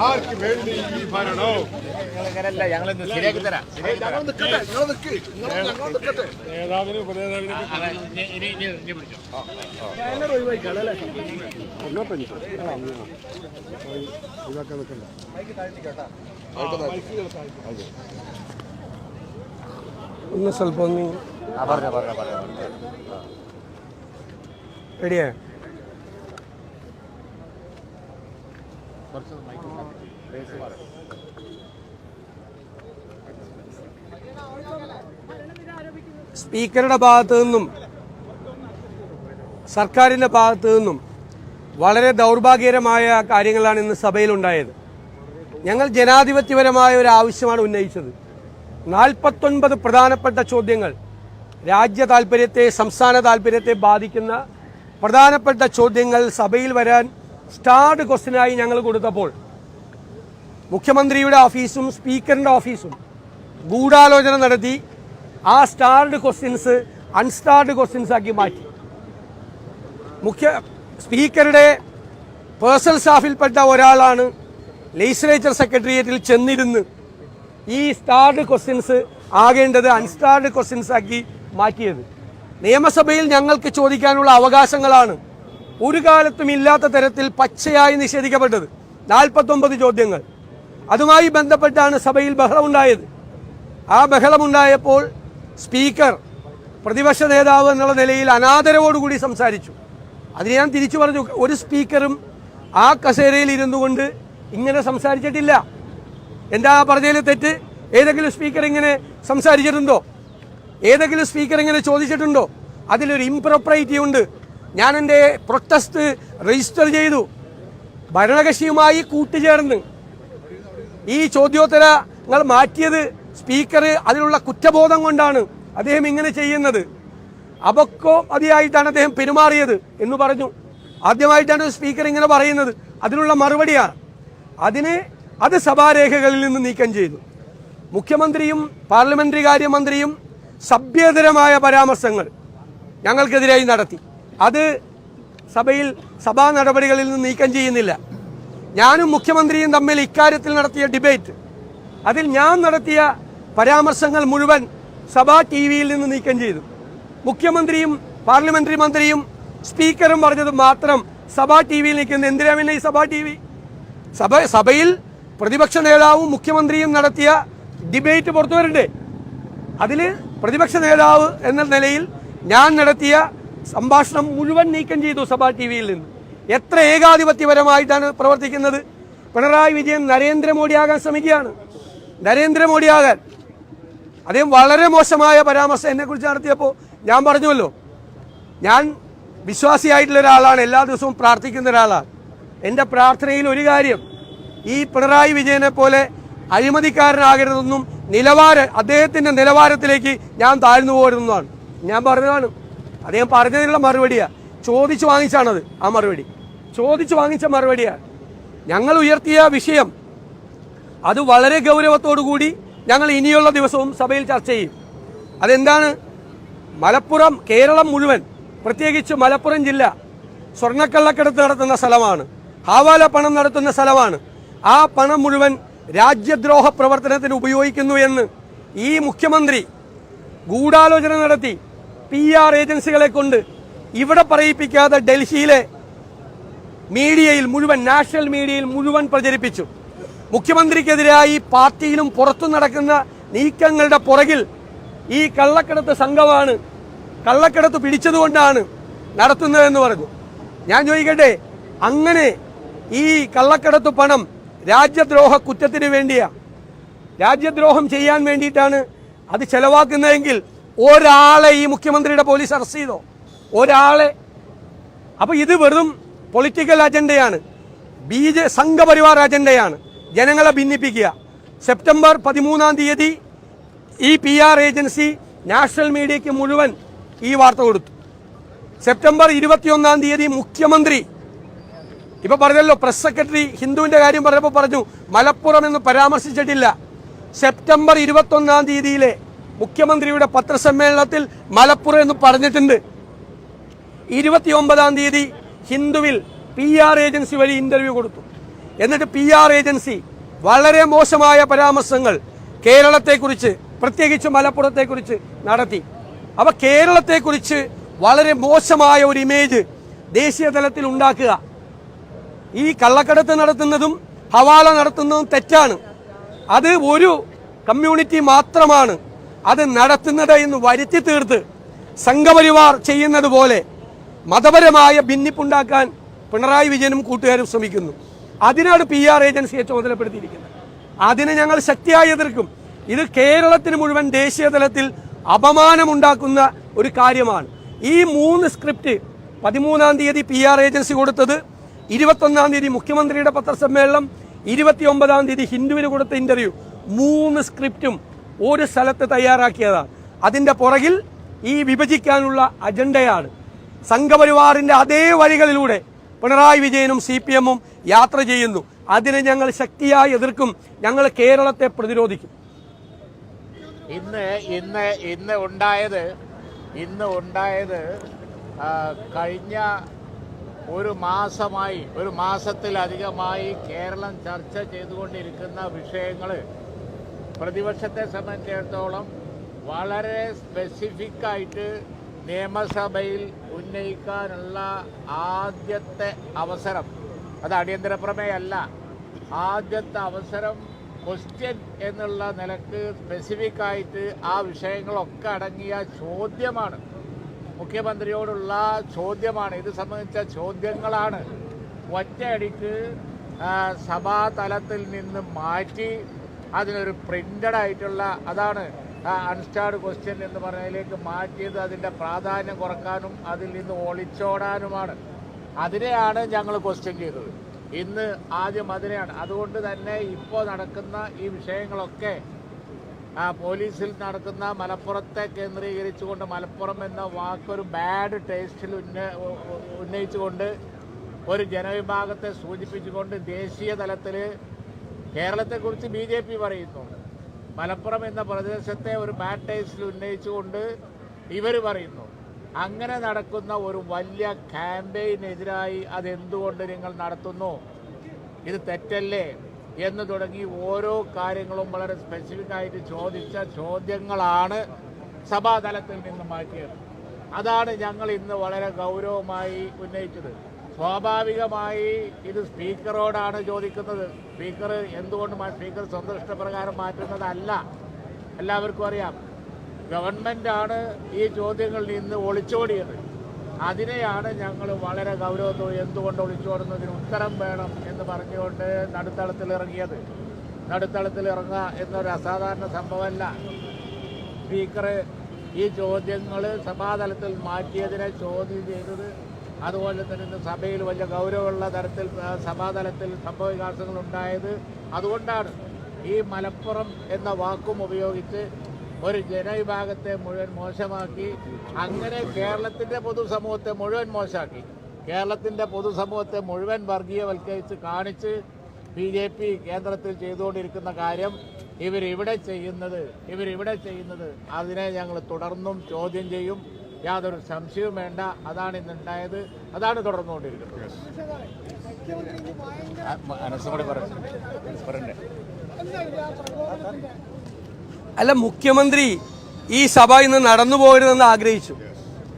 ആർക്ക് വേണ്ടി ഈ ഭരണം നേതാവിന് ഉപനേതാവിനെ ഒന്ന് സ്വല്പം റെഡിയാ സ്പീക്കറുടെ ഭാഗത്തു നിന്നും സർക്കാരിന്റെ ഭാഗത്തു നിന്നും വളരെ ദൗർഭാഗ്യകരമായ കാര്യങ്ങളാണ് ഇന്ന് സഭയിലുണ്ടായത്. ഞങ്ങൾ ജനാധിപത്യപരമായ ഒരു ആവശ്യമാണ് ഉന്നയിച്ചത്. നാൽപ്പത്തൊൻപത് പ്രധാനപ്പെട്ട ചോദ്യങ്ങൾ രാജ്യ താല്പര്യത്തെ സംസ്ഥാന താല്പര്യത്തെ ബാധിക്കുന്ന പ്രധാനപ്പെട്ട ചോദ്യങ്ങൾ സഭയിൽ വരാൻ സ്റ്റാർഡ് ക്വസ്റ്റിനായി ഞങ്ങൾ കൊടുത്തപ്പോൾ മുഖ്യമന്ത്രിയുടെ ഓഫീസും സ്പീക്കറിന്റെ ഓഫീസും ഗൂഢാലോചന നടത്തി ആ സ്റ്റാർഡ് ക്വസ്റ്റ്യൻസ് അൺസ്റ്റാർഡ് ക്വസ്റ്റ്യൻസ് ആക്കി മാറ്റി. മുഖ്യ സ്പീക്കറുടെ പേഴ്സണൽ സ്റ്റാഫിൽപ്പെട്ട ഒരാളാണ് ലെജിസ്ലേച്ചർ സെക്രട്ടേറിയറ്റിൽ ചെന്നിരുന്ന് ഈ സ്റ്റാർഡ് ക്വസ്റ്റ്യൻസ് ആകേണ്ടത് അൺസ്റ്റാർഡ് ക്വസ്റ്റ്യൻസ് ആക്കി മാറ്റിയത്. നിയമസഭയിൽ ഞങ്ങൾക്ക് ചോദിക്കാനുള്ള അവകാശങ്ങളാണ് ഒരു കാലത്തും ഇല്ലാത്ത തരത്തിൽ പച്ചയായി നിഷേധിക്കപ്പെട്ടത്. നാൽപ്പത്തൊമ്പത് ചോദ്യങ്ങൾ. അതുമായി ബന്ധപ്പെട്ടാണ് സഭയിൽ ബഹളമുണ്ടായത്. ആ ബഹളമുണ്ടായപ്പോൾ സ്പീക്കർ പ്രതിപക്ഷ നേതാവ് എന്നുള്ള നിലയിൽ അനാദരവോടുകൂടി സംസാരിച്ചു. അതിന് ഞാൻ തിരിച്ചു പറഞ്ഞു. ഒരു സ്പീക്കറും ആ കസേരയിൽ ഇരുന്നു കൊണ്ട് ഇങ്ങനെ സംസാരിച്ചിട്ടില്ല. എന്താ പറഞ്ഞതിൽ തെറ്റ്? ഏതെങ്കിലും സ്പീക്കർ ഇങ്ങനെ സംസാരിച്ചിട്ടുണ്ടോ? ഏതെങ്കിലും സ്പീക്കർ ഇങ്ങനെ ചോദിച്ചിട്ടുണ്ടോ? അതിലൊരു ഇംപ്രോപ്രൈറ്റി ഉണ്ട്. ഞാൻ എന്റെ പ്രൊട്ടസ്റ്റ് രജിസ്റ്റർ ചെയ്തു. ഭരണകക്ഷിയുമായി കൂട്ടുചേർന്ന് ഈ ചോദ്യോത്തരങ്ങൾ മാറ്റിയത് സ്പീക്കർ അതിലുള്ള കുറ്റബോധം കൊണ്ടാണ് അദ്ദേഹം ഇങ്ങനെ ചെയ്യുന്നത്. അപക്കോ മതിയായിട്ടാണ് അദ്ദേഹം പെരുമാറിയത് എന്ന് പറഞ്ഞു. ആദ്യമായിട്ടാണ് സ്പീക്കർ ഇങ്ങനെ പറയുന്നത്. അതിനുള്ള മറുപടിയാണ്. അതിന് അത് സഭാരേഖകളിൽ നിന്ന് നീക്കം ചെയ്തു. മുഖ്യമന്ത്രിയും പാർലമെന്ററി കാര്യമന്ത്രിയും സഭ്യതരമായ പരാമർശങ്ങൾ ഞങ്ങൾക്കെതിരായി നടത്തി. അത് സഭയിൽ സഭാ നടപടികളിൽ നിന്ന് നീക്കം ചെയ്യുന്നില്ല. ഞാനും മുഖ്യമന്ത്രിയും തമ്മിൽ ഇക്കാര്യത്തിൽ നടത്തിയ ഡിബേറ്റ്. അതിൽ ഞാൻ നടത്തിയ പരാമർശങ്ങൾ മുഴുവൻ സഭാ ടി വിയിൽ നിന്ന് നീക്കം ചെയ്തു. മുഖ്യമന്ത്രിയും പാർലമെന്ററി മന്ത്രിയും സ്പീക്കറും പറഞ്ഞത് മാത്രം സഭാ ടി വിയിൽ നിൽക്കുന്നത് എന്തിനാ പിന്നെ ഈ സഭാ ടി വി സഭ സഭയിൽ പ്രതിപക്ഷ നേതാവും മുഖ്യമന്ത്രിയും നടത്തിയ ഡിബേറ്റ് പുറത്തു വരണ്ടേ അതിൽ പ്രതിപക്ഷ നേതാവ് എന്ന നിലയിൽ ഞാൻ നടത്തിയ സംഭാഷണം മുഴുവൻ നീക്കം ചെയ്തു സഭാ ടി വിയിൽ നിന്ന്. എത്ര ഏകാധിപത്യപരമായിട്ടാണ് പ്രവർത്തിക്കുന്നത്? പിണറായി വിജയൻ നരേന്ദ്രമോദിയാകാൻ ശ്രമിക്കുകയാണ്. നരേന്ദ്രമോദിയാകാൻ അദ്ദേഹം വളരെ മോശമായ പരാമർശം എന്നെക്കുറിച്ച് നടത്തിയപ്പോൾ ഞാൻ പറഞ്ഞുവല്ലോ. ഞാൻ വിശ്വാസിയായിട്ടുള്ള ഒരാളാണ്. എല്ലാ ദിവസവും പ്രാർത്ഥിക്കുന്ന ഒരാളാണ്. എന്റെ പ്രാർത്ഥനയിൽ ഒരു കാര്യം ഈ പിണറായി വിജയനെ പോലെ അഴിമതിക്കാരനാകരുതെന്നും നിലവാര അദ്ദേഹത്തിന്റെ നിലവാരത്തിലേക്ക് ഞാൻ താഴ്ന്നു പോരുന്നതാണ് ഞാൻ പറഞ്ഞതാണ് അദ്ദേഹം പറഞ്ഞതിനുള്ള മറുപടിയാ. ചോദിച്ചു വാങ്ങിച്ചാണത് ആ മറുപടി. ചോദിച്ചു വാങ്ങിച്ച മറുപടിയാണ് ഞങ്ങൾ ഉയർത്തിയ വിഷയം. അത് വളരെ ഗൗരവത്തോടു കൂടി ഞങ്ങൾ ഇനിയുള്ള ദിവസവും സഭയിൽ ചർച്ച ചെയ്യും. അതെന്താണ്? മലപ്പുറം കേരളം മുഴുവൻ പ്രത്യേകിച്ച് മലപ്പുറം ജില്ല സ്വർണക്കള്ളക്കടത്ത് നടത്തുന്ന സ്ഥലമാണ്. ഹാവാല പണം നടത്തുന്ന സ്ഥലമാണ്. ആ പണം മുഴുവൻ രാജ്യദ്രോഹ പ്രവർത്തനത്തിന് ഉപയോഗിക്കുന്നു എന്ന് ഈ മുഖ്യമന്ത്രി ഗൂഢാലോചന നടത്തി. പി ആർ ഏജൻസികളെ കൊണ്ട് ഇവിടെ പറയിപ്പിക്കാതെ ഡൽഹിയിലെ മീഡിയയിൽ മുഴുവൻ നാഷണൽ മീഡിയയിൽ മുഴുവൻ പ്രചരിപ്പിച്ചു. മുഖ്യമന്ത്രിക്കെതിരായി പാർട്ടിയിലും പുറത്തും നടക്കുന്ന നീക്കങ്ങളുടെ പുറകിൽ ഈ കള്ളക്കടത്ത് സംഘമാണ് കള്ളക്കടത്ത് പിടിച്ചതുകൊണ്ടാണ് നടത്തുന്നതെന്ന് പറഞ്ഞു. ഞാൻ ചോദിക്കട്ടെ അങ്ങനെ ഈ കള്ളക്കടത്ത് പണം രാജ്യദ്രോഹ കുറ്റത്തിന് വേണ്ടിയാണ് രാജ്യദ്രോഹം ചെയ്യാൻ വേണ്ടിയിട്ടാണ് അത് ചെലവാക്കുന്നതെങ്കിൽ ഒരാളെ ഈ മുഖ്യമന്ത്രിയുടെ പോലീസ് അറസ്റ്റ് ചെയ്തോ? ഒരാളെ. അപ്പൊ ഇത് വെറും പൊളിറ്റിക്കൽ അജണ്ടയാണ് ബി ജെ സംഘപരിവാർ അജണ്ടയാണ് ജനങ്ങളെ ഭിന്നിപ്പിക്കുക. സെപ്റ്റംബർ പതിമൂന്നാം തീയതി ഈ പി ആർ ഏജൻസി നാഷണൽ മീഡിയയ്ക്ക് മുഴുവൻ ഈ വാർത്ത കൊടുത്തു. സെപ്റ്റംബർ ഇരുപത്തിയൊന്നാം തീയതി മുഖ്യമന്ത്രി ഇപ്പൊ പറഞ്ഞല്ലോ പ്രസ് സെക്രട്ടറി ഹിന്ദുവിന്റെ കാര്യം പറഞ്ഞപ്പോൾ പറഞ്ഞു മലപ്പുറം എന്ന് പരാമർശിച്ചിട്ടില്ല. സെപ്റ്റംബർ ഇരുപത്തൊന്നാം തീയതിയിലെ മുഖ്യമന്ത്രിയുടെ പത്രസമ്മേളനത്തിൽ മലപ്പുറം എന്ന് പറഞ്ഞിട്ടുണ്ട്. ഇരുപത്തിയൊമ്പതാം തീയതി ഹിന്ദുവിൽ പി ആർ ഏജൻസി വഴി ഇന്റർവ്യൂ കൊടുത്തു. എന്നിട്ട് പി ആർ ഏജൻസി വളരെ മോശമായ പരാമർശങ്ങൾ കേരളത്തെക്കുറിച്ച് പ്രത്യേകിച്ച് മലപ്പുറത്തെക്കുറിച്ച് നടത്തി. അപ്പൊ കേരളത്തെക്കുറിച്ച് വളരെ മോശമായ ഒരു ഇമേജ് ദേശീയ തലത്തിൽ ഉണ്ടാക്കുക. ഈ കള്ളക്കടത്ത് നടത്തുന്നതും ഹവാല നടത്തുന്നതും തെറ്റാണ്. അത് ഒരു കമ്മ്യൂണിറ്റി മാത്രമാണ്. അത് നടത്തുന്നത് എന്ന് വരുത്തി തീർത്ത് സംഘപരിവാർ ചെയ്യുന്നത് പോലെ മതപരമായ ഭിന്നിപ്പുണ്ടാക്കാൻ പിണറായി വിജയനും കൂട്ടുകാരും ശ്രമിക്കുന്നു. അതിനാണ് പി ആർ ഏജൻസിയെ ചുമതലപ്പെടുത്തിയിരിക്കുന്നത് അതിനെ ഞങ്ങൾ ശക്തിയായി എതിർക്കും. ഇത് കേരളത്തിന് മുഴുവൻ ദേശീയ തലത്തിൽ അപമാനമുണ്ടാക്കുന്ന ഒരു കാര്യമാണ്. ഈ മൂന്ന് സ്ക്രിപ്റ്റ് പതിമൂന്നാം തീയതി പി ആർ ഏജൻസി കൊടുത്തത് ഇരുപത്തൊന്നാം തീയതി മുഖ്യമന്ത്രിയുടെ പത്രസമ്മേളനം ഇരുപത്തിയൊമ്പതാം തീയതി ഹിന്ദുവിന് കൊടുത്ത ഇന്റർവ്യൂ മൂന്ന് സ്ക്രിപ്റ്റും ഒരു സ്ഥലത്ത് തയ്യാറാക്കിയതാണ് അതിന്റെ പുറകിൽ ഈ വിഭജിക്കാനുള്ള അജണ്ടയാണ്. സംഘപരിവാറിന്റെ അതേ വഴികളിലൂടെ പിണറായി വിജയനും സി പി എമ്മും യാത്ര ചെയ്യുന്നു. അതിനെ ഞങ്ങൾ ശക്തിയായി എതിർക്കും. ഞങ്ങൾ കേരളത്തെ പ്രതിരോധിക്കും. ഇന്ന് ഇന്ന് ഇന്ന് ഉണ്ടായത് ഇന്ന് ഉണ്ടായത് കഴിഞ്ഞ ഒരു മാസമായി ഒരു മാസത്തിലധികമായി കേരളം ചർച്ച ചെയ്തുകൊണ്ടിരിക്കുന്ന വിഷയങ്ങൾ പ്രതിപക്ഷത്തെ സംബന്ധിച്ചിടത്തോളം വളരെ സ്പെസിഫിക് ആയിട്ട് നിയമസഭയിൽ ഉന്നയിക്കാനുള്ള ആദ്യത്തെ അവസരം അത് അടിയന്തര പ്രമേയമല്ല ആദ്യത്തെ അവസരം ക്വസ്റ്റ്യൻ എന്നുള്ള നിലയ്ക്ക് സ്പെസിഫിക് ആയിട്ട് ആ വിഷയങ്ങളൊക്കെ അടങ്ങിയ ചോദ്യമാണ്. മുഖ്യമന്ത്രിയോടുള്ള ചോദ്യമാണ് ഇത് സംബന്ധിച്ച ചോദ്യങ്ങളാണ്. ഒറ്റയടിക്ക് സഭാതലത്തിൽ നിന്ന് മാറ്റി അതിനൊരു പ്രിന്റഡ് ആയിട്ടുള്ള അതാണ് അൺസ്റ്റാർഡ് ക്വസ്റ്റ്യൻ എന്ന് പറഞ്ഞതിലേക്ക് മാറ്റിയത് അതിന്റെ പ്രാധാന്യം കുറക്കാനും അതിൽ നിന്ന് ഒളിച്ചോടാനുമാണ്. അതിനെയാണ് ഞങ്ങൾ ക്വസ്റ്റ്യൻ ചെയ്തത്. ഇന്ന് ആദ്യം അതിനെയാണ്. അതുകൊണ്ട് തന്നെ ഇപ്പോൾ നടക്കുന്ന ഈ വിഷയങ്ങളൊക്കെ പോലീസിൽ നടക്കുന്ന മലപ്പുറത്തെ കേന്ദ്രീകരിച്ചുകൊണ്ട് മലപ്പുറം എന്ന വാക്കൊരു ബാഡ് ടേസ്റ്റിൽ ഉന്ന ഉന്നയിച്ചുകൊണ്ട് ഒരു ജനവിഭാഗത്തെ സൂചിപ്പിച്ചുകൊണ്ട് ദേശീയ തലത്തിൽ കേരളത്തെക്കുറിച്ച് ബി ജെ പി പറയുന്നു. മലപ്പുറം എന്ന പ്രദേശത്തെ ഒരു ടേസ്റ്റിൽ ഉന്നയിച്ചുകൊണ്ട് ഇവർ പറയുന്നു അങ്ങനെ നടക്കുന്ന ഒരു വലിയ ക്യാമ്പയിനെതിരായി അതെന്തുകൊണ്ട് നിങ്ങൾ നടത്തുന്നു? ഇത് തെറ്റല്ലേ? എന്ന് തുടങ്ങി ഓരോ കാര്യങ്ങളും വളരെ സ്പെസിഫിക് ആയിട്ട് ചോദിച്ച ചോദ്യങ്ങളാണ് സഭാതലത്തിൽ നിന്ന് മാറ്റിയത്. അതാണ് ഞങ്ങൾ ഇന്ന് വളരെ ഗൗരവമായി ഉന്നയിച്ചത്. സ്വാഭാവികമായി ഇത് സ്പീക്കറോടാണ് ചോദിക്കുന്നത്. സ്പീക്കർ എന്തുകൊണ്ട് സ്പീക്കർ സ്വന്തം ഇഷ്ടപ്രകാരം മാറ്റുന്നതല്ല. എല്ലാവർക്കും അറിയാം. ഗവൺമെന്റാണ് ഈ ചോദ്യങ്ങളിൽ നിന്ന് ഒളിച്ചോടിയത്. അതിനെയാണ് ഞങ്ങൾ വളരെ ഗൗരവത്തോടെ എന്തുകൊണ്ട് ഒളിച്ചോടുന്നതിന് ഉത്തരം വേണം എന്ന് പറഞ്ഞുകൊണ്ട് നടുത്തളത്തിൽ ഇറങ്ങിയത്. നടുത്തളത്തിൽ ഇറങ്ങുക എന്നൊരു അസാധാരണ സംഭവമല്ല. സ്പീക്കർ ഈ ചോദ്യങ്ങൾ സഭാതലത്തിൽ മാറ്റിയതിനെ ചോദ്യം ചെയ്തത് അതുപോലെ തന്നെ ഇന്ന് സഭയിൽ വലിയ ഗൗരവമുള്ള തരത്തിൽ സഭാതലത്തിൽ സംഭവവികാസങ്ങൾ ഉണ്ടായത് അതുകൊണ്ടാണ് ഈ മലപ്പുറം എന്ന വാക്കും ഉപയോഗിച്ച് ഒരു ജനവിഭാഗത്തെ മുഴുവൻ മോശമാക്കി അങ്ങനെ കേരളത്തിന്റെ പൊതുസമൂഹത്തെ മുഴുവൻ മോശമാക്കി. കേരളത്തിന്റെ പൊതുസമൂഹത്തെ മുഴുവൻ വർഗീയവൽക്കരിച്ച് കാണിച്ച് ബി ജെ പി കേന്ദ്രത്തിൽ ചെയ്തുകൊണ്ടിരിക്കുന്ന കാര്യം ഇവരിവിടെ ചെയ്യുന്നത് ഇവരിവിടെ ചെയ്യുന്നത്. അതിനെ ഞങ്ങൾ തുടർന്നും ചോദ്യം ചെയ്യും. യാതൊരു സംശയവും വേണ്ട. അതാണ് ഇന്നുണ്ടായത്. അതാണ് തുടർന്നുകൊണ്ടിരിക്കുന്നത്. ആ, അനസും കൂടി പറയണ്ടേ? അല്ല മുഖ്യമന്ത്രി ഈ സഭ ഇന്ന് നടന്നു പോകരുതെന്ന് ആഗ്രഹിച്ചു.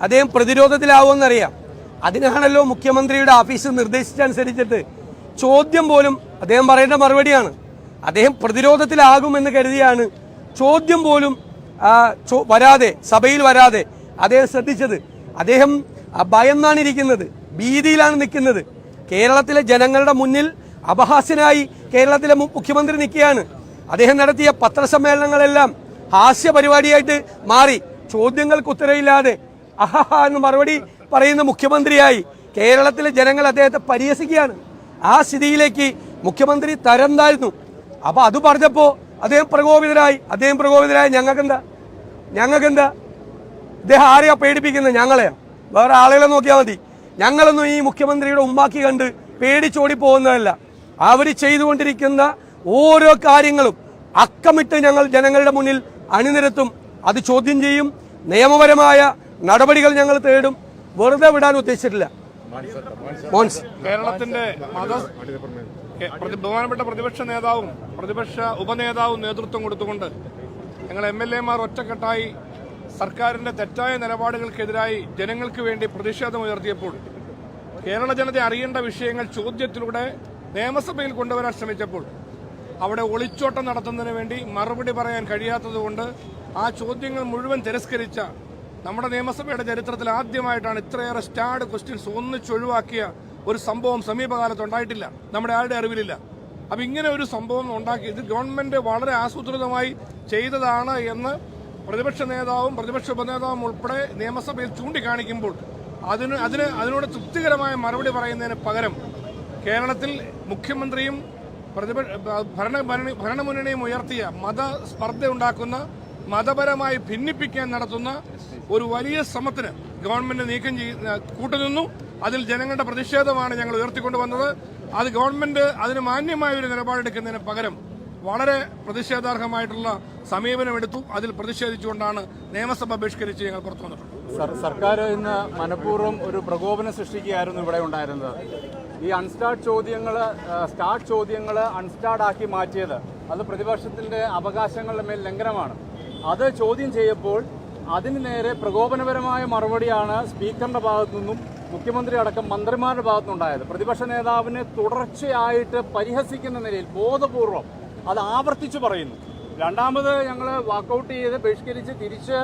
അദ്ദേഹം പ്രതിരോധത്തിലാവുമെന്നറിയാം. അതിനാണല്ലോ മുഖ്യമന്ത്രിയുടെ ഓഫീസ് നിർദ്ദേശിച്ചനുസരിച്ചിട്ട് ചോദ്യം പോലും അദ്ദേഹം പറയേണ്ട മറുപടിയാണ്. അദ്ദേഹം പ്രതിരോധത്തിലാകുമെന്ന് കരുതിയാണ് ചോദ്യം പോലും വരാതെ സഭയിൽ വരാതെ അദ്ദേഹം ശ്രദ്ധിച്ചത്. അദ്ദേഹം ഭയന്നാണ് ഇരിക്കുന്നത്. ഭീതിയിലാണ് നിൽക്കുന്നത്. കേരളത്തിലെ ജനങ്ങളുടെ മുന്നിൽ അപഹാസ്യനായി കേരളത്തിലെ മുഖ്യമന്ത്രി നിൽക്കുകയാണ്. അദ്ദേഹം നടത്തിയ പത്രസമ്മേളനങ്ങളെല്ലാം ഹാസ്യ പരിപാടിയായിട്ട് മാറി. ചോദ്യങ്ങൾക്ക് ഉത്തരവില്ലാതെ അഹഹ എന്ന് മറുപടി പറയുന്ന മുഖ്യമന്ത്രിയായി കേരളത്തിലെ ജനങ്ങൾ അദ്ദേഹത്തെ പരിഹസിക്കുകയാണ്. ആ സ്ഥിതിയിലേക്ക് മുഖ്യമന്ത്രി തരം താഴ്ന്നു അപ്പൊ അത് പറഞ്ഞപ്പോ അദ്ദേഹം പ്രകോപിതരായി അദ്ദേഹം പ്രകോപിതരായി ഞങ്ങൾക്കെന്താ? ഞങ്ങൾക്കെന്താ? ഇദ്ദേഹം ആരെയാ പേടിപ്പിക്കുന്നത്? ഞങ്ങളെയാ. വേറെ ആളുകളെ നോക്കിയാൽ മതി. ഞങ്ങളൊന്നും ഈ മുഖ്യമന്ത്രിയുടെ ഉമ്മാക്കി കണ്ട് പേടിച്ചോടി പോകുന്നതല്ല. അവർ ചെയ്തുകൊണ്ടിരിക്കുന്ന ഓരോ കാര്യങ്ങളും അക്കമിട്ട് ഞങ്ങൾ ജനങ്ങളുടെ മുന്നിൽ അണിനിരത്തും. അത് ചോദ്യം ചെയ്യും. നിയമപരമായ നടപടികൾ ഞങ്ങൾ തേടും. വെറുതെ വിടാൻ ഉദ്ദേശിച്ചിട്ടില്ല. മോൻസ്. കേരളത്തിന്റെ ബഹുമാനപ്പെട്ട പ്രതിപക്ഷ നേതാവും പ്രതിപക്ഷ ഉപനേതാവും നേതൃത്വം കൊടുത്തുകൊണ്ട് ഞങ്ങൾ എം എൽ എമാർ ഒറ്റക്കെട്ടായി സർക്കാരിന്റെ തെറ്റായ നിലപാടുകൾക്കെതിരായി ജനങ്ങൾക്ക് വേണ്ടി പ്രതിഷേധമുയർത്തിയപ്പോൾ കേരള ജനത അറിയേണ്ട വിഷയങ്ങൾ ചോദ്യത്തിലൂടെ നിയമസഭയിൽ കൊണ്ടുവരാൻ ശ്രമിച്ചപ്പോൾ അവിടെ ഒളിച്ചോട്ടം നടത്തുന്നതിന് വേണ്ടി മറുപടി പറയാൻ കഴിയാത്തതുകൊണ്ട് ആ ചോദ്യങ്ങൾ മുഴുവൻ തിരസ്കരിച്ച നമ്മുടെ നിയമസഭയുടെ ചരിത്രത്തിൽ ആദ്യമായിട്ടാണ് ഇത്രയേറെ സ്റ്റാർഡ് ക്വസ്റ്റ്യൻസ് ഒന്നിച്ചൊഴിവാക്കിയ ഒരു സംഭവം സമീപകാലത്ത് ഉണ്ടായിട്ടില്ല. നമ്മുടെ ആരുടെ അറിവിലില്ല. അപ്പം ഇങ്ങനെ ഒരു സംഭവം ഉണ്ടാക്കി ഇത് ഗവൺമെന്റ് വളരെ ആസൂത്രിതമായി ചെയ്തതാണ് എന്ന് പ്രതിപക്ഷ നേതാവും പ്രതിപക്ഷ ഉപനേതാവും ഉൾപ്പെടെ നിയമസഭയിൽ ചൂണ്ടിക്കാണിക്കുമ്പോൾ അതിന് അതിന് അതിനോട് തൃപ്തികരമായ മറുപടി പറയുന്നതിന് പകരം കേരളത്തിൽ മുഖ്യമന്ത്രിയും പ്രതിപക്ഷ ഭരണ ഭരണ- ഭരണമുന്നണിയും ഉയർത്തിയ മതസ്പർദ്ധ ഉണ്ടാക്കുന്ന മതപരമായി ഭിന്നിപ്പിക്കാൻ നടത്തുന്ന ഒരു വലിയ ശ്രമത്തിന് ഗവൺമെന്റ് നീക്കം കൂട്ടുനിന്നു. അതിൽ ജനങ്ങളുടെ പ്രതിഷേധമാണ് ഞങ്ങൾ ഉയർത്തിക്കൊണ്ടുവന്നത്. അത് ഗവൺമെന്റ് അതിന് മാന്യമായ ഒരു നിലപാടെടുക്കുന്നതിന് പകരം വളരെ പ്രതിഷേധാർഹമായിട്ടുള്ള സമീപനമെടുത്തു. അതിൽ പ്രതിഷേധിച്ചുകൊണ്ടാണ് നിയമസഭ ബഹിഷ്കരിച്ച് ഞങ്ങൾ പുറത്തു വന്നിട്ടുള്ളത്. സർ സർക്കാർ ഇന്ന് മനഃപൂർവം ഒരു പ്രകോപനം സൃഷ്ടിക്കുകയായിരുന്നു ഇവിടെ ഉണ്ടായിരുന്നത്. ഈ അൺസ്റ്റാർട്ട് ചോദ്യങ്ങൾ സ്റ്റാർട്ട് ചോദ്യങ്ങൾ അൺസ്റ്റാർട്ട് ആക്കി മാറ്റിയത് അത് പ്രതിപക്ഷത്തിന്റെ അവകാശങ്ങളുടെ മേൽ ലംഘനമാണ്. അത് ചോദ്യം ചെയ്യപ്പോൾ അതിന് നേരെ പ്രകോപനപരമായ മറുപടിയാണ് സ്പീക്കറിന്റെ ഭാഗത്തു നിന്നും മുഖ്യമന്ത്രി അടക്കം മന്ത്രിമാരുടെ ഭാഗത്തുനിന്നുണ്ടായത്. പ്രതിപക്ഷ നേതാവിനെ തുടർച്ചയായിട്ട് പരിഹസിക്കുന്ന നിലയിൽ ബോധപൂർവം അത് ആവർത്തിച്ച് പറയുന്നു. രണ്ടാമത് ഞങ്ങൾ വാക്കൗട്ട് ചെയ്ത് ബഹിഷ്കരിച്ച് തിരിച്ച്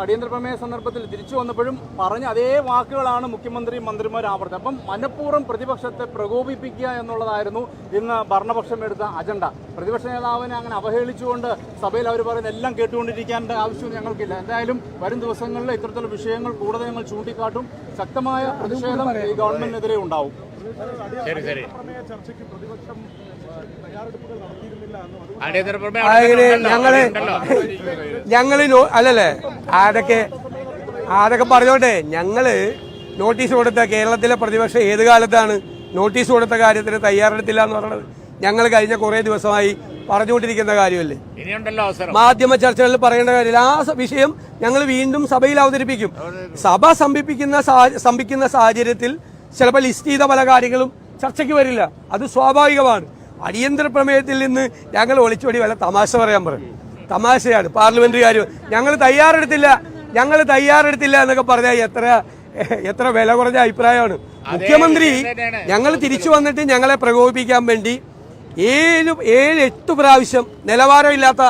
അടിയന്തര പ്രമേയ സന്ദർഭത്തിൽ തിരിച്ചു വന്നപ്പോഴും പറഞ്ഞ അതേ വാക്കുകളാണ് മുഖ്യമന്ത്രി മന്ത്രിമാർ ആവർത്തി അപ്പം മനഃപൂർവം പ്രതിപക്ഷത്തെ പ്രകോപിപ്പിക്കുക എന്നുള്ളതായിരുന്നു ഇന്ന് ഭരണപക്ഷം എടുത്ത അജണ്ട. പ്രതിപക്ഷ നേതാവിനെ അങ്ങനെ അവഹേളിച്ചുകൊണ്ട് സഭയിൽ അവർ പറയുന്ന എല്ലാം കേട്ടുകൊണ്ടിരിക്കേണ്ട ആവശ്യം ഞങ്ങൾക്കില്ല. എന്തായാലും വരും ദിവസങ്ങളിൽ ഇത്തരത്തിലുള്ള വിഷയങ്ങൾ കൂടുതൽ ഞങ്ങൾ ചൂണ്ടിക്കാട്ടും. ശക്തമായ പ്രതിഷേധം ഈ ഗവൺമെന്റിനെതിരെ ഉണ്ടാവും. ശരി ശരി. പ്രതിപക്ഷം ഞങ്ങൾ. ഞങ്ങൾ അല്ലല്ലേ ആരൊക്കെ ആരൊക്കെ പറഞ്ഞോട്ടെ ഞങ്ങൾ നോട്ടീസ് കൊടുത്ത കേരളത്തിലെ പ്രതിപക്ഷം ഏത് കാലത്താണ് നോട്ടീസ് കൊടുത്ത കാര്യത്തിന് തയ്യാറെടുത്തില്ല എന്ന് പറയുന്നത് ഞങ്ങൾ കഴിഞ്ഞ കുറേ ദിവസമായി പറഞ്ഞുകൊണ്ടിരിക്കുന്ന കാര്യമല്ലേ? മാധ്യമ ചർച്ചകളിൽ പറയേണ്ട കാര്യമില്ല. ആ വിഷയം ഞങ്ങൾ വീണ്ടും സഭയിൽ അവതരിപ്പിക്കും. സഭ സംഭിപ്പിക്കുന്ന സംഭിക്കുന്ന സാഹചര്യത്തിൽ ചിലപ്പോൾ ലിസ്റ്റ് ചെയ്ത പല കാര്യങ്ങളും ചർച്ചയ്ക്ക് വരില്ല. അത് സ്വാഭാവികമാണ്. അടിയന്തര പ്രമേയത്തിൽ നിന്ന് ഞങ്ങൾ ഒളിച്ചോടി വല്ല തമാശ പറയാൻ പറയും. തമാശയാണ് പാർലമെന്ററി കാര്യം ഞങ്ങൾ തയ്യാറെടുത്തില്ല ഞങ്ങൾ തയ്യാറെടുത്തില്ല എന്നൊക്കെ പറഞ്ഞാൽ എത്ര എത്ര വില കുറഞ്ഞ അഭിപ്രായമാണ്. മുഖ്യമന്ത്രി ഞങ്ങൾ തിരിച്ചു വന്നിട്ട് ഞങ്ങളെ പ്രകോപിപ്പിക്കാൻ വേണ്ടി ഏഴ് ഏഴ് എട്ട് പ്രാവശ്യം നിലവാരമില്ലാത്ത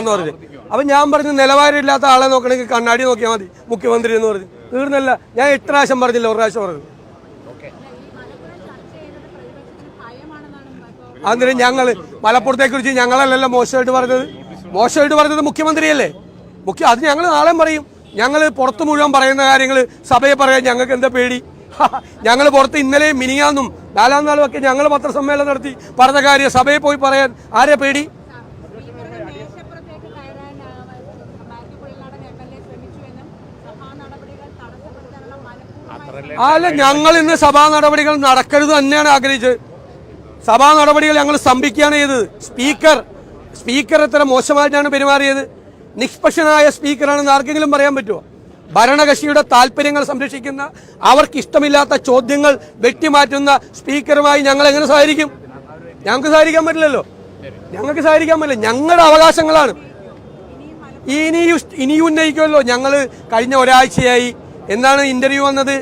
എന്ന് പറഞ്ഞു. അപ്പൊ ഞാൻ പറഞ്ഞു നിലവാരമില്ലാത്ത ആളെ നോക്കണമെങ്കിൽ കണ്ണാടി നോക്കിയാൽ മതി മുഖ്യമന്ത്രി എന്ന് പറഞ്ഞു. തീർന്നല്ല ഞാൻ എട്ട് പ്രാവശ്യം പറഞ്ഞില്ല ഒരു പ്രാവശ്യം പറഞ്ഞു. അന്നേരം ഞങ്ങൾ മലപ്പുറത്തെ കുറിച്ച് ഞങ്ങളല്ലല്ലോ മോശമായിട്ട് പറഞ്ഞത്. മോശമായിട്ട് പറഞ്ഞത് മുഖ്യമന്ത്രിയല്ലേ? മുഖ്യ അത് ഞങ്ങൾ നാളെ പറയും. ഞങ്ങൾ പുറത്ത് മുഴുവൻ പറയുന്ന കാര്യങ്ങൾ സഭയെ പറയാൻ ഞങ്ങൾക്ക് എന്താ പേടി? ഞങ്ങൾ പുറത്ത് ഇന്നലെയും മിനിയാന്നും നാലാം നാളും ഒക്കെ ഞങ്ങൾ പത്രസമ്മേളനം നടത്തി പറഞ്ഞ കാര്യം സഭയിൽ പോയി പറയാൻ ആരെ പേടി? അല്ല ഞങ്ങൾ ഇന്ന് സഭാ നടപടികൾ നടക്കരുത് തന്നെയാണ് ആഗ്രഹിച്ചത്. സഭാ നടപടികൾ ഞങ്ങൾ സ്തംഭിക്കുകയാണ് ചെയ്തത്. സ്പീക്കർ സ്പീക്കർ എത്ര മോശമായിട്ടാണ് പെരുമാറിയത്? നിഷ്പക്ഷനായ സ്പീക്കറാണെന്ന് ആർക്കെങ്കിലും പറയാൻ പറ്റുമോ? ഭരണകക്ഷിയുടെ താല്പര്യങ്ങൾ സംരക്ഷിക്കുന്ന അവർക്ക് ഇഷ്ടമില്ലാത്ത ചോദ്യങ്ങൾ വെട്ടിമാറ്റുന്ന സ്പീക്കറുമായി ഞങ്ങൾ എങ്ങനെ സഹകരിക്കും? ഞങ്ങൾക്ക് സഹകരിക്കാൻ പറ്റില്ലല്ലോ. ഞങ്ങൾക്ക് സഹകരിക്കാൻ പറ്റില്ല. ഞങ്ങളുടെ അവകാശങ്ങളാണ്. ഇനിയും ഇനി ഉന്നയിക്കുമല്ലോ. ഞങ്ങൾ കഴിഞ്ഞ ഒരാഴ്ചയായി എന്നാണ് ഇന്റർവ്യൂ വന്നത്?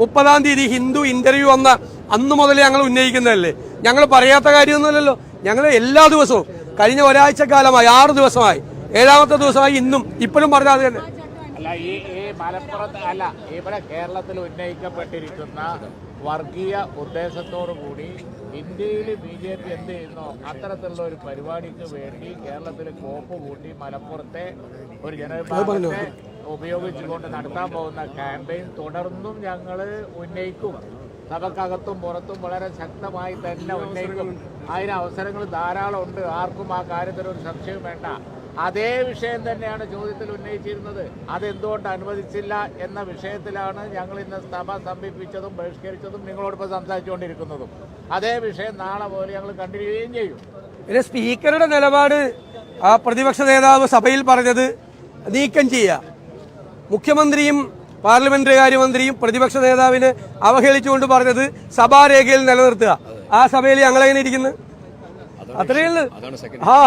മുപ്പതാം തീയതി ഹിന്ദു ഇന്റർവ്യൂ വന്ന അന്ന് മുതൽ ഞങ്ങൾ ഉന്നയിക്കുന്നതല്ലേ? ഞങ്ങൾ പറയാത്ത കാര്യമൊന്നുമല്ലല്ലോ. ഞങ്ങൾ എല്ലാ ദിവസവും കഴിഞ്ഞ ഒരാഴ്ച കാലമായി ആറ് ദിവസമായി ഏഴാമത്തെ ദിവസമായി ഇന്നും ഇപ്പോഴും പറഞ്ഞാൽ തന്നെ. അല്ല ഈ ഈ മലപ്പുറത്ത് അല്ല ഇവിടെ കേരളത്തിൽ ഉന്നയിക്കപ്പെട്ടിരിക്കുന്ന വർഗീയ ഉദ്ദേശത്തോടു കൂടി ഇന്ത്യയിൽ ബി ജെ പി എന്ത് ചെയ്യുന്നോ അത്തരത്തിലുള്ള ഒരു പരിപാടിക്ക് വേണ്ടി കേരളത്തിൽ കോപ്പ് കൂട്ടി മലപ്പുറത്തെ ഒരു ജനവിഭാഗത്തെ ഉപയോഗിച്ചുകൊണ്ട് നടത്താൻ പോകുന്ന ക്യാമ്പയിൻ തുടർന്നും ഞങ്ങൾ ഉന്നയിക്കും സഭക്കകത്തും പുറത്തും വളരെ ശക്തമായി തന്നെ ഉന്നയിക്കും. അതിന് അവസരങ്ങൾ ധാരാളം ഉണ്ട്. ആർക്കും ആ കാര്യത്തിൽ ഒരു സംശയം വേണ്ട. അതേ വിഷയം തന്നെയാണ് ചോദ്യത്തിൽ ഉന്നയിച്ചിരുന്നത്. അതെന്തുകൊണ്ട് അനുവദിച്ചില്ല എന്ന വിഷയത്തിലാണ് ഞങ്ങൾ ഇന്ന് സഭ സമീപിച്ചതും ബഹിഷ്കരിച്ചതും നിങ്ങളോടൊപ്പം സംസാരിച്ചുകൊണ്ടിരിക്കുന്നതും. അതേ വിഷയം നാളെ പോലെ ഞങ്ങൾ കണ്ടിന്യൂ ചെയ്യുകയും ചെയ്യും. പിന്നെ സ്പീക്കറുടെ നിലപാട് ആ പ്രതിപക്ഷ നേതാവ് സഭയിൽ പറഞ്ഞത് നീക്കം ചെയ്യുക. മുഖ്യമന്ത്രിയും പാർലമെന്ററി കാര്യമന്ത്രിയും പ്രതിപക്ഷ നേതാവിനെ അവഹേളിച്ചുകൊണ്ട് പറഞ്ഞത് സഭാരേഖയിൽ നിലനിർത്തുക. ആ സഭയിൽ ഞങ്ങളെങ്ങനെ ഇരിക്കുന്നു? അത്രയേ ഉള്ളു. ആ.